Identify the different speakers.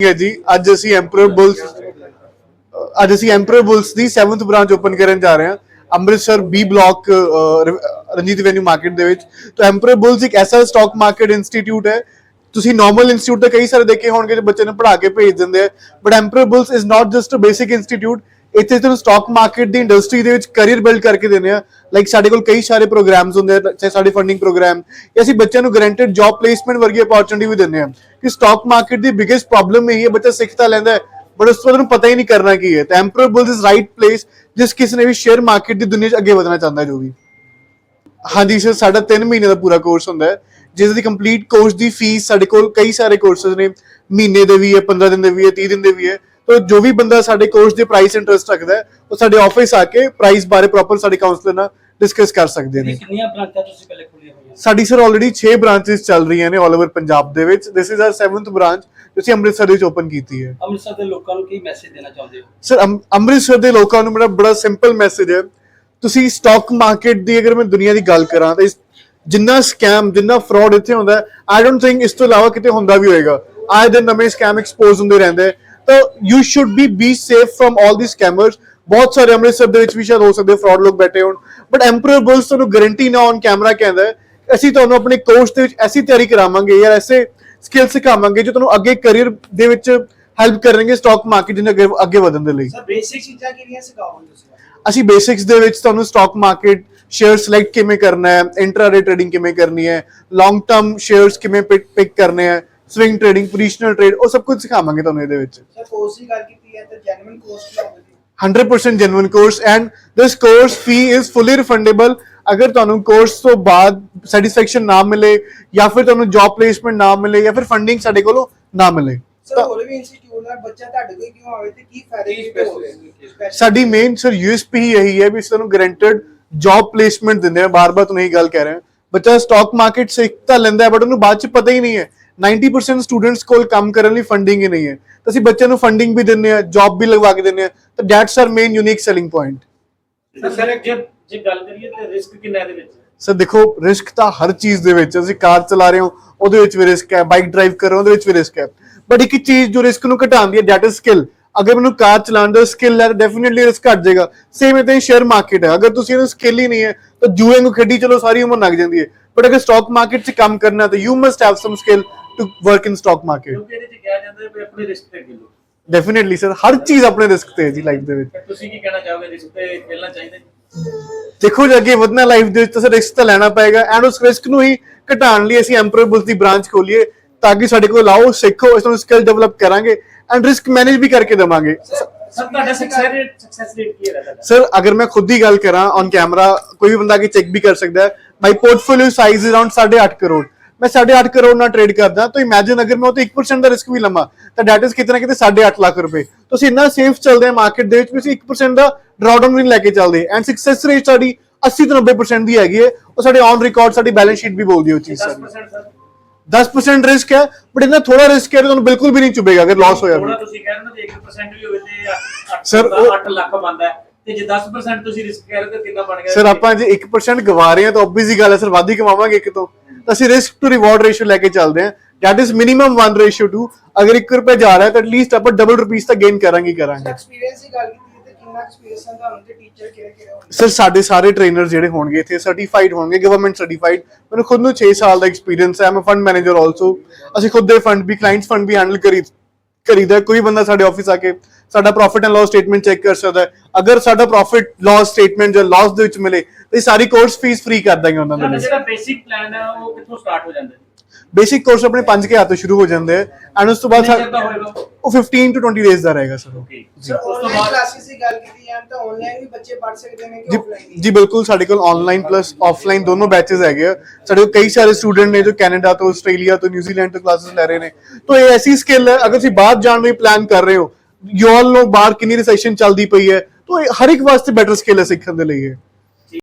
Speaker 1: ਠੀਕ ਹੈ ਜੀ। ਅੱਜ ਅਸੀਂ ਐਮਪਰਰ ਬੁਲਸ ਅੱਜ ਅਸੀਂ ਐਮਪਰਰ ਬੁਲਸ ਦੀ 7th ਬ੍ਰਾਂਚ ਓਪਨ ਕਰਨ ਜਾ ਰਹੇ ਹਾਂ। Amritsar B block Ranjit avenue market ਦੇ ਵਿੱਚ। ਤਾਂ ਐਮਪਰਰ ਬੁਲਸ ਇੱਕ ਐਸਾ ਸਟਾਕ ਮਾਰਕੀਟ ਇੰਸਟੀਟਿਊਟ ਹੈ। ਤੁਸੀਂ ਨਾਰਮਲ ਇੰਸਟੀਟਿਊਟ ਤਾਂ ਕਈ ਸਾਰੇ ਦੇਖੇ ਹੋਣਗੇ ਜੋ ਬੱਚੇ ਨੂੰ ਪੜ੍ਹਾ ਕੇ ਭੇਜ ਦਿੰਦੇ ਆ। But Emperor Bulls is not just a basic institute ਇੱਥੇ ਤੁਹਾਨੂੰ ਸਟਾਕ ਮਾਰਕੀਟ ਦੀ ਇੰਡਸਟਰੀ ਦੇ ਵਿੱਚ ਕੈਰੀਅਰ ਬਿਲਡ ਕਰਕੇ ਦਿੰਦੇ ਆ। ਲਾਈਕ ਸਾਡੇ ਕੋਲ ਕਈ ਸਾਰੇ ਪ੍ਰੋਗਰਾਮਸ ਹੁੰਦੇ ਆ, ਚਾਹੇ ਸਾਡੇ ਫੰਡਿੰਗ ਪ੍ਰੋਗਰਾਮ ਜਾਂ ਅਸੀਂ ਬੱਚਿਆਂ ਨੂੰ ਗਰੰਟਡ ਜੌਬ ਪਲੇਸਮੈਂਟ ਵਰਗੀ ਅਪੋਰਚੁਨਿਟੀ ਵੀ ਦਿੰਦੇ ਆ। ਕਿ ਸਟਾਕ ਮਾਰਕੀਟ ਦੀ ਬਿਗੇਸਟ ਪ੍ਰੋਬਲਮ ਇਹ ਹੈ, ਬੱਚਾ ਸਿੱਖ ਤਾਂ ਲੈਂਦਾ ਬਟ ਉਸ ਤੋਂ ਉਹਨੂੰ ਪਤਾ ਹੀ ਨਹੀਂ ਕਰਨਾ ਕੀ ਹੈ। ਤਾਂ Emperor Bulls is right place ਜਿਸ ਕਿਸੇ ਨੇ ਵੀ ਸ਼ੇਅਰ ਮਾਰਕੀਟ ਦੀ ਦੁਨੀਆ 'ਚ ਅੱਗੇ ਵਧਣਾ ਚਾਹੁੰਦਾ ਜੋ ਵੀ। ਹਾਂਜੀ ਸਰ ਸਾਡਾ 3 ਮਹੀਨੇ ਦਾ ਪੂਰਾ ਕੋਰਸ ਹੁੰਦਾ ਹੈ ਜਿਸ ਦੀ ਕੰਪਲੀਟ ਕੋਰਸ ਦੀ ਫੀਸ ਸਾਡੇ ਕੋਲ ਕਈ ਸਾਰੇ ਕੋਰਸਸ ਨੇ। ਮਹੀਨੇ ਦੇ ਵੀ ਹੈ 15 ਦਿਨ ਦੇ ਵੀ ਹੈ 30 ਦਿਨ ਦੇ ਵੀ ਹੈ। ਤਾਂ ਜੋ ਵੀ ਬੰਦਾ ਸਾਡੇ ਕੋਰਸ ਦੇ ਪ੍ਰਾਈਸ ਇੰਟਰਸਟ ਰੱਖਦਾ ਹੈ ਉਹ ਸਾਡੇ ਆਫਿਸ ਆ ਕੇ ਪ੍ਰਾਈਸ ਬਾਰੇ ਪ੍ਰੋਪਰ ਸਾਡੇ ਕਾਉਂਸਲਰ ਨਾਲ ਡਿਸਕਸ ਕਰ ਸਕਦੇ ਨੇ।
Speaker 2: ਕਿੰਨੀਆਂ ਬ੍ਰਾਂਚਾਂ ਤੁਸੀਂ ਪਹਿਲੇ ਖੋਲੀਆਂ ਹੋਈਆਂ
Speaker 1: ਸਾਡੀ ਸਰ ਆਲਰੇਡੀ 6 ਬ੍ਰਾਂਚਸ ਚੱਲ ਰਹੀਆਂ ਨੇ 올 ਓਵਰ ਪੰਜਾਬ ਦੇ ਵਿੱਚ। This is R 7th branch ਅਸੀਂ ਅੰਮ੍ਰਿਤਸਰ ਵਿੱਚ ਓਪਨ ਕੀਤੀ ਹੈ।
Speaker 2: ਅੰਮ੍ਰਿਤਸਰ ਦੇ ਲੋਕਾਂ ਨੂੰ ਕੀ ਮੈਸੇਜ ਦੇਣਾ ਚਾਹੁੰਦੇ ਹੋ?
Speaker 1: ਸਰ ਅੰਮ- ਅੰਮ੍ਰਿਤਸਰ ਦੇ ਲੋਕਾਂ ਨੂੰ ਮੇਰਾ ਬੜਾ ਸਿੰਪਲ ਮੈਸੇਜ ਹੈ। ਤੁਸੀਂ ਸਟਾਕ ਮਾਰਕੀਟ ਦੀ ਅਗਰ ਮੈਂ ਦੁਨੀਆ ਦੀ ਗੱਲ ਕਰਾਂ ਤਾਂ ਜਿੰਨਾ ਸਕੈਮ ਜਿੰਨਾ ਫਰਾਡ ਇੱਥੇ ਹੁੰਦਾ ਆਈ ਡੋਨਟ ਥਿੰਕ ਇਸ ਤੋਂ ਇਲਾਵਾ ਕਿਤੇ ਹੁੰਦਾ ਵੀ ਹੋਏਗਾ। ਆਏ ਦਿਨ ਨਵੇਂ ਸਕੈਮ ਐਕਸਪੋਜ਼ ਹੁੰਦੇ ਰਹਿੰਦੇ। ਤਾਂ you should be be safe firm 올 ਦੀ ਸਕੈਮਰਸ ਬਹੁਤ ਸਾਰੇ ਅੰਮ੍ਰਿਤਸਰ ਦੇ ਵਿੱਚ ਵੀ ਸ਼ਾਇਦ ਹੋ ਸਕਦੇ ਫਰਾਡ ਲੋਕ ਬੈਠੇ ਹੋਣ। ਬਟ ਐਮਪਰਰ ਬੁਲਸ ਤੁਹਾਨੂੰ ਗਾਰੰਟੀ ਨਾ ਔਨ ਕੈਮਰਾ ਕਹਿੰਦਾ ਅਸੀਂ ਤੁਹਾਨੂੰ ਆਪਣੇ ਕੋਰਸ ਦੇ ਵਿੱਚ ਐਸੀ ਤਿਆਰੀ ਕਰਾਵਾਂਗੇ ਜਾਂ ਐਸੇ ਸਕਿੱਲ ਸਿਖਾਵਾਂਗੇ ਜੋ ਤੁਹਾਨੂੰ ਅੱਗੇ ਕੈਰੀਅਰ ਦੇ ਵਿੱਚ ਹੈਲਪ ਕਰਨਗੇ ਸਟਾਕ ਮਾਰਕੀਟ ਦੇ ਅੱਗੇ ਅੱਗੇ ਵਧਣ ਦੇ ਲਈ।
Speaker 3: ਸਰ ਬੇਸਿਕ ਚੀਜ਼ਾਂ ਕਿਹੜੀਆਂ ਤੁਸੀਂ?
Speaker 1: ਅਸੀਂ ਬੇਸਿਕਸ ਦੇ ਵਿੱਚ ਤੁਹਾਨੂੰ ਸਟਾਕ ਮਾਰਕੀਟ ਸ਼ੇਅਰ ਸਿਲੈਕਟ ਕਿਵੇਂ ਕਰਨਾ ਹੈ ਇੰਟਰਾਡੇ ਟ੍ਰੇਡਿੰਗ ਕਿਵੇਂ ਕਰਨੀ ਹੈ ਲੌਂਗ ਟਰਮ ਸ਼ੇਅਰਸ ਕਿਵੇਂ ਪਿਕ ਕਰਨੇ ਹੈ ਸਵਿੰਗ ਟ੍ਰੇਡਿੰਗ ਪੋਜੀਸ਼ਨਲ ਟ੍ਰੇਡ ਉਹ ਸਭ ਕੁਝ ਸਿਖਾਵਾਂਗੇ ਤੁਹਾਨੂੰ ਇਹਦੇ ਵਿੱਚ।
Speaker 3: ਸਰ ਕੋਰਸ ਦੀ ਗੱਲ ਕੀਤੀ ਹੈ ਤਾਂ ਜੈਨੂਇਨ ਕੋਰਸ ਕੀ ਹੋਵੇਗੀ
Speaker 1: 100% genuine course and this course fee is fully refundable ਅਗਰ ਤੁਹਾਨੂੰ ਕੋਰਸ ਤੋਂ ਬਾਅਦ ਸੈਟੀਸਫੈਕਸ਼ਨ ਨਾ ਮਿਲੇ ਜਾਂ ਫਿਰ ਤੁਹਾਨੂੰ ਜੌਬ ਪਲੇਸਮੈਂਟ ਨਾ ਮਿਲੇ ਜਾਂ ਫਿਰ ਫੰਡਿੰਗ ਸਾਡੇ ਕੋਲੋਂ ਨਾ ਮਿਲੇ
Speaker 3: ਸਰ ਹੋਰ ਵੀ ਇੰਸਟੀਚਿਊਟ ਹੈ ਬੱਚਾ ਤੁਹਾਡੇ ਕੋਲ ਕਿਉਂ ਆਵੇ ਤੇ ਕੀ ਫਾਇਦੇ
Speaker 2: ਕੀ
Speaker 3: ਕੀ ਹੋਵੇ
Speaker 2: special-
Speaker 1: ਸਾਡੀ ਮੇਨ ਸਰ ਯੂਐਸਪੀ ਹੀ ਇਹੀ ਹੈ ਵੀ ਤੁਹਾਨੂੰ ਗਰੰਟਡ ਜੌਬ ਪਲੇਸਮੈਂਟ ਦਿੰਦੇ ਆ ਬਾਰ-ਬਾਰ ਤੁਹਾਨੂੰ ਇਹੀ ਗੱਲ ਕਹਿ ਰਹੇ ਹਾਂ। ਬੱਚਾ ਸਟਾਕ ਮਾਰਕੀਟ ਸਿੱਖ ਤਾਂ ਲੈਂਦਾ ਹੈ ਬਟ ਉਹਨੂੰ ਬਾਅਦ ਚ ਪਤਾ ਹੀ ਨਹੀਂ ਹੈ 90% ਸਟੂਡੈਂਟਸ ਕੋਲ ਕੰਮ ਕਰਨ ਲਈ ਫੰਡਿੰਗ ਹੀ ਨਹੀਂ ਹੈ। ਤਾਂ ਅਸੀਂ ਬੱਚਿਆਂ ਨੂੰ ਫੰਡਿੰਗ ਵੀ ਦਿੰਦੇ ਆ ਜੌਬ ਵੀ ਲਗਵਾ ਕੇ ਦਿੰਦੇ ਆ ਤਾਂ that's our main unique selling point
Speaker 2: sir ਜੇ ਜੇ ਗੱਲ ਕਰੀਏ ਤੇ ਰਿਸਕ ਕਿੰਨਾ ਇਹਦੇ ਵਿੱਚ?
Speaker 1: ਸਰ ਦੇਖੋ ਰਿਸਕ ਤਾਂ ਹਰ ਚੀਜ਼ ਦੇ ਵਿੱਚ ਅਸੀਂ ਕਾਰ ਚਲਾ ਰਹੇ ਹਾਂ ਉਹਦੇ ਵਿੱਚ ਵੀ ਰਿਸਕ ਹੈ। ਬਾਈਕ ਡਰਾਈਵ ਕਰ ਰਹੇ ਹਾਂ ਉਹਦੇ ਵਿੱਚ ਵੀ ਰਿਸਕ ਹੈ। ਬਟ ਇੱਕ ਚੀਜ਼ ਜੋ ਰਿਸਕ ਨੂੰ ਘਟਾਉਂਦੀ ਹੈ ਦੈਟ ਇਜ਼ ਸਕਿੱਲ ਅਗਰ ਮੈਨੂੰ ਕਾਰ ਚਲਾਉਣ ਦਾ ਸਕਿੱਲ ਹੈ ਤਾਂ ਡੈਫੀਨਿਟਲੀ ਰਿਸਕ ਘਟ ਜਾਏਗਾ। ਸੇਮ ਇਦਾਂ ਹੀ ਸ਼ੇਅਰ ਮਾਰਕੀਟ ਹੈ। ਅਗਰ ਤੁਸੀਂ ਇਹਨੂੰ ਸਕਿੱਲ ਹੀ ਨਹੀਂ ਹੈ ਤਾਂ ਜੂਏ ਨੂੰ ਖੇਡੀ ਚਲੋ ਸਾਰੀ ਉਮਰ ਲੱਗ ਜਾਂਦੀ ਹੈ। ਬਟ ਅਗਰ ਸਟਾਕ ਮਾਰਕੀਟ 'ਚ ਕੰਮ ਕਰਨਾ ਤਾਂ you must have some skill to work in stock market
Speaker 2: ਕਿਉਂਕਿ ਇਹਦੇ ਚ ਕਿਹਾ ਜਾਂਦਾ ਹੈ ਵੀ ਆਪਣੇ ਰਿਸਕ ਤੇ ਖੇਲੋ।
Speaker 1: ਡੈਫੀਨਿਟਲੀ ਸਰ ਹਰ ਚੀਜ਼ ਆਪਣੇ ਰਿਸਕ ਤੇ ਹੈ ਜੀ ਲਾਈਫ ਦੇ ਵਿੱਚ।
Speaker 2: ਤੁਸੀਂ ਕੀ ਕਹਿਣਾ ਚਾਹੋਗੇ ਰਿਸਕ ਤੇ ਖੇਲਣਾ ਚਾਹੀਦਾ ਜੀ?
Speaker 1: ਦੇਖੋ ਜੇ ਅੱਗੇ ਵਧਣਾ ਲਾਈਫ ਦੇ ਵਿੱਚ ਤਾਂ ਰਿਸਕ ਤਾਂ ਲੈਣਾ ਪਏਗਾ। ਐਂਡ ਉਸ ਰਿਸਕ ਨੂੰ ਹੀ ਘਟਾਉਣ ਲਈ ਅਸੀਂ ਐਮਪਰਰ ਬੁਲਸ ਦੀ ਬ੍ਰਾਂਚ ਖੋਲੀਏ ਤਾਂ ਕਿ ਸਾਡੇ ਕੋਲ ਆਓ ਸਿੱਖੋ ਇਸ ਨੂੰ ਸਕਿੱਲ ਡਿਵੈਲਪ ਕਰਾਂਗੇ ਐਂਡ ਰਿਸਕ ਮੈਨੇਜ ਵੀ ਕਰਕੇ ਦੇਵਾਂਗੇ।
Speaker 2: ਸਰ ਤੁਹਾਡਾ ਸਕਸੈਸ ਰੇਟ ਸਕਸੈਸ ਰੇਟ ਕੀ ਹੈ ਤੁਹਾਡਾ?
Speaker 1: ਸਰ ਅਗਰ ਮੈਂ ਖੁਦ ਦੀ ਗੱਲ ਕਰਾਂ ਔਨ ਕੈਮਰਾ ਕੋਈ ਵੀ ਬੰਦਾ ਕਿ ਚੈੱਕ ਵੀ ਕਰ ਸਕਦਾ ਹੈ। My portfolio size around 8.5 crore. ਮੈਂ 8.5 ਕਰੋੜ ਨਾਲ ਟ੍ਰੇਡ ਕਰਦਾ ਤਾਂ ਇਮੇਜਿਨ ਅਗਰ ਮੈਂ ਉਹ ਤੇ 1% ਦਾ ਰਿਸਕ ਵੀ ਲਵਾਂ ਤਾਂ ਦੈਟ ਇਜ਼ ਕਿਤਨਾ ਕਿਤੇ 8.5 ਲੱਖ ਰੁਪਏ। ਤੁਸੀਂ ਇੰਨਾ ਸੇਫ ਚੱਲਦੇ ਆ ਮਾਰਕੀਟ ਦੇ ਵਿੱਚ ਵੀ ਅਸੀਂ 1% ਦਾ ਡਰਾਊਡਾਊਨ ਵੀ ਲੈ ਕੇ ਚੱਲਦੇ। ਐਂਡ ਸਕਸੈਸ ਰੇਟ ਸਾਡੀ 80 ਤੋਂ 90% ਦੀ ਹੈਗੀ ਹੈ। ਉਹ ਸਾਡੇ ਔਨ ਰਿਕਾਰਡ ਸਾਡੀ ਬੈਲੈਂਸ ਸ਼ੀਟ ਵੀ ਬੋਲਦੀ ਉਹ ਚੀਜ਼ ਸਾਡੀ।
Speaker 2: 10% ਸਰ।
Speaker 1: 10% ਰਿਸਕ ਹੈ ਬਟ ਇੰਨਾ ਥੋੜਾ ਰਿਸਕ ਹੈ ਤੁਹਾਨੂੰ ਬਿਲਕੁਲ ਵੀ ਨਹੀਂ ਚੁੱਭੇਗਾ ਅਗਰ ਲਾਸ ਹੋਇਆ
Speaker 2: ਥੋੜਾ ਤੁਸੀਂ ਕਹਿ ਰਹੇ ਹੋ ਕਿ 1% ਵੀ ਹੋਵੇ ਤੇ
Speaker 1: ਉਹ-
Speaker 2: 8 ਲੱਖ ਬਣਦਾ ਹੈ। ਤੇ ਜੇ 10% ਤੁਸੀਂ ਰਿਸਕ ਕਹਿ ਰਹੇ ਹੋ ਤਾਂ ਕਿੰਨਾ ਬਣ ਗਿਆ?
Speaker 1: ਸਰ ਆਪਾਂ ਜੇ 1% ਗਵਾ ਰਹੇ ਹਾਂ ਤਾਂ ਆਬਵੀਅਸ ਹੀ ਗੱਲ ਹੈ ਸਰ ਵੱਧ ਕਮਾਵਾਂਗੇ ਇੱਕ ਤੋਂ। ਤਾਂ ਅਸੀਂ ਰਿਸਕ ਟੂ ਰਿਵਾਰਡ ਰੇਸ਼ੀਓ ਲੈ ਕੇ ਚੱਲਦੇ ਹਾਂ। ਦੈਟ ਇਜ਼ ਮਿਨੀਮਮ 1 ਰੇਸ਼ੀਓ 2 ਅਗਰ 1 ਰੁਪਏ ਜਾ ਰਿਹਾ ਹੈ ਤਾਂ ਐਟਲੀਸਟ ਆਪਾਂ ਡਬਲ ਰੁਪੀਸ ਤਾਂ ਗੇਨ ਕਰਾਂਗੇ ਕਰਾਂਗੇ।
Speaker 3: ਐਕਸਪੀਰੀਅੰਸ ਦੀ ਗੱਲ ਕੀਤੀ ਤੇ ਕਿੰਨਾ ਐਕਸਪੀਰੀਅੰਸ ਹੈ ਤੁਹਾਨੂੰ ਤੇ ਟੀਚਰ ਕਿਹੜੇ ਕਿਹੜੇ ਹੋਣਗੇ?
Speaker 1: ਸਰ ਸਾਡੇ ਸਾਰੇ ਟ੍ਰੇਨਰ ਜਿਹੜੇ ਹੋਣਗੇ ਇੱਥੇ ਸਰਟੀਫਾਈਡ ਹੋਣਗੇ ਗਵਰਨਮੈਂਟ ਸਰਟੀਫਾਈਡ ਮੈਨੂੰ ਖੁਦ ਨੂੰ 6 ਸਾਲ ਦਾ ਐਕਸਪੀਰੀਅੰਸ ਹੈ। ਮੈਂ ਫੰਡ ਮੈਨੇਜਰ ਆਲਸੋ ਅਸੀਂ ਖੁਦ ਦੇ ਫੰਡ ਵੀ ਕਲਾਇੰਟਸ ਫੰਡ ਵੀ ਹੈਂਡਲ ਕਰੀ ਕਰੀਦਾ ਕੋਈ ਬੰਦਾ ਸਾਡੇ ਆਫਿਸ ਆ ਕੇ ਸਾਡਾ profit and loss statement check ਕਰ ਸਕਦਾ ਹੈ। ਅਗਰ ਸਾਡਾ ਪ੍ਰੋਫਿਟ ਲਾਸ ਸਟੇਟਮੈਂਟ ਜਾਂ ਲਾਸ ਦੇ ਵਿੱਚ ਮਿਲੇ ਤਾਂ ਸਾਰੀ ਕੋਰਸ ਫੀਸ ਫ੍ਰੀ ਕਰ ਦਾਂਗੇ ਉਹਨਾਂ
Speaker 2: ਤੁਹਾਡਾ
Speaker 1: ਨੂੰ
Speaker 2: ਜਿਹੜਾ ਬੇਸਿਕ ਪਲਾਨ ਹੈ ਉਹ ਕਿੱਥੋਂ ਸਟਾਰਟ ਹੋ ਜਾਂਦਾ ਹੈ?
Speaker 1: ਬੇਸਿਕ ਕੋਰਸ ਆਪਣੇ 5 ਕੇ ਹੱਥ ਸ਼ੁਰੂ ਹੋ ਜਾਂਦੇ ਆ ਐਂਡ ਉਸ ਤੋਂ ਬਾਅਦ ਉਹ 15 ਟੂ 20 ਡੇਜ਼ ਦਾ ਰਹੇਗਾ ਸਰ ਉਹ।
Speaker 2: ਓਕੇ
Speaker 3: ਸਰ
Speaker 2: ਉਸ ਤੋਂ
Speaker 3: ਆਨਲਾਈਨ
Speaker 2: ਬਾਅਦ
Speaker 3: ਕਲਾਸਿਸ ਦੀ ਗੱਲ ਕੀਤੀ ਹੈ ਤਾਂ ਆਨਲਾਈਨ ਵੀ ਬੱਚੇ ਪੜ੍ਹ ਸਕਦੇ ਨੇ ਕਿ
Speaker 1: ਜੀ
Speaker 3: ਆਫਲਾਈਨ
Speaker 1: ਜੀ ਬਿਲਕੁਲ ਸਾਡੇ ਕੋਲ ਆਨਲਾਈਨ ਪਲੱਸ ਆਫਲਾਈਨ ਦੋਨੋਂ ਬੈਚਸ ਹੈਗੇ ਆ। ਸਾਡੇ ਕੋਲ ਕਈ ਸਾਰੇ ਸਟੂਡੈਂਟ ਨੇ ਜੋ ਕੈਨੇਡਾ ਤੋਂ ਆਸਟ੍ਰੇਲੀਆ ਤੋਂ ਨਿਊਜ਼ੀਲੈਂਡ ਤੋਂ ਕਲਾਸਿਸ ਲੈ ਰਹੇ ਨੇ। ਤਾਂ ਇਹ ਐਸੀ ਸਕਿੱਲ ਹੈ ਅਗਰ ਤੁਸੀਂ ਬਾਹਰ ਜਾਣ ਲਈ ਪਲਾਨ ਕਰ ਰਹੇ ਹੋ ਯੂ ਆਲ ਨੋ ਬਾਹਰ ਕਿੰਨੀ ਰਿਸੈਸ਼ਨ ਚੱਲਦੀ ਪਈ ਹੈ ਤਾਂ ਹਰ ਇੱਕ ਵਾਸਤੇ ਬੈਟਰ ਸਕਿੱਲ ਹੈ ਸਿੱਖਣ ਦੇ ਲਈ ਇਹ।